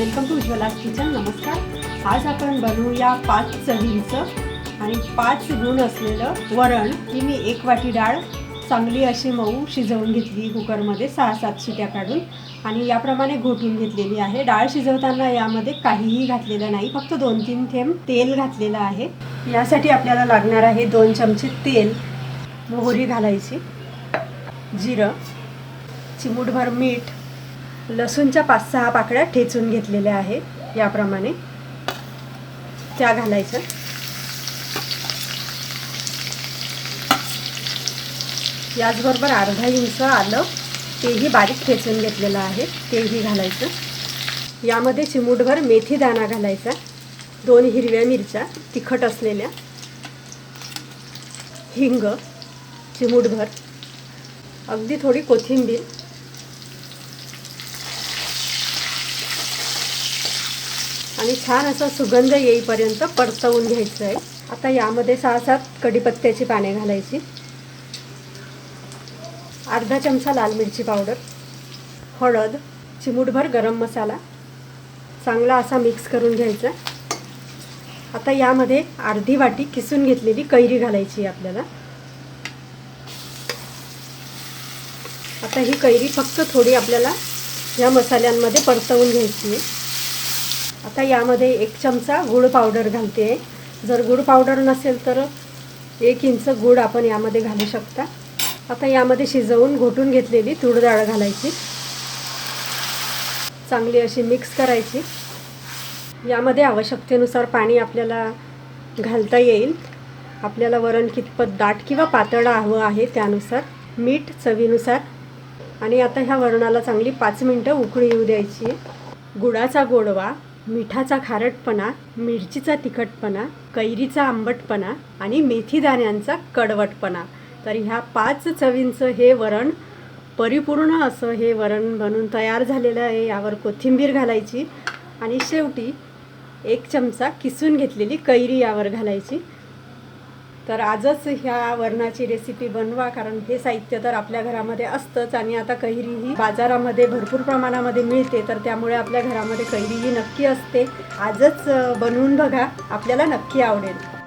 Welcome to Ujjwala kitchen. नमस्कार. आज आपण बनवूया पाच चवींचं आणि पाच गुण असलेलं वरण ही मी एक वाटी डाळ चांगली अशी मऊ शिजवून घेतली कुकरमध्ये सहा सात शिट्या काढून आणि याप्रमाणे घोटून घेतलेली आहे. डाळ शिजवताना यामध्ये काहीही घातलेलं नाही फक्त दोन तीन थेंब तेल घातलेलं आहे. यासाठी आपल्याला लागणार आहे दोन चमचे तेल मोहरी घालायची जिरं चिमूटभर मीठ लसूणच्या पाच सहा पाकळ्या ठेचून घेतलेल्या आहेत याप्रमाणे. त्या घालायच्या. याचबरोबर अर्धा इंच आलं तेही बारीक ठेचून घेतलेलं आहे तेही घालायचं. यामध्ये चिमूटभर मेथी दाणा घालायचा दोन हिरव्या मिरच्या तिखट असलेल्या हिंग चिमूटभर अगदी थोडी कोथिंबीर आणि छान असा सुगंध येईपर्यंत परतवून घ्यायचं आहे. आता यामध्ये सहा सात कढीपत्त्याची पाने घालायची. अर्धा चमचा लाल मिरची पावडर हळद चिमूटभर गरम मसाला चांगला असा मिक्स करून घ्यायचा. आता यामध्ये अर्धी वाटी किसून घेतलेली कैरी घालायची आपल्याला. आता ही कैरी फक्त थोडी आपल्याला या मसाल्यांमध्ये परतवून घ्यायची आहे. आता यामध्ये एक चमचा गुळ पावडर घालते. जर गुळ पावडर नसेल तर एक इंच गुळ आपण यामध्ये घालू शकता. आता यामध्ये शिजवून घोटून घेतलेली तूर डाळ घालायची. चांगली अशी मिक्स करायची. यामध्ये आवश्यकतेनुसार पाणी आपल्याला घालता येईल. आपल्याला वरण कितपत दाट किंवा पातळ हवं आहे त्यानुसार मीठ चवीनुसार. आणि आता ह्या वरणाला चांगली पाच मिनटं उकळी येऊ द्यायची. गुळाचा गोडवा मिठाचा खारटपणा मिरचीचा तिखटपणा कैरीचा आंबटपणा आणि मेथीदाण्यांचा कडवटपणा. तर ह्या पाच चवींचं हे वरण परिपूर्ण असं हे वरण बनून तयार झालेलं आहे. यावर कोथिंबीर घालायची आणि शेवटी एक चमचा किसून घेतलेली कैरी यावर घालायची. तर आजच ह्या वरणाची रेसिपी बनवा कारण हे साहित्य तर आपल्या घरामध्ये असतंच आणि आता कैरी ही बाजारामध्ये भरपूर प्रमाणामध्ये मिळते तर त्यामुळे आपल्या घरामध्ये कैरी ही नक्की असते. आजच बनवून बघा. आपल्याला नक्की आवडेल.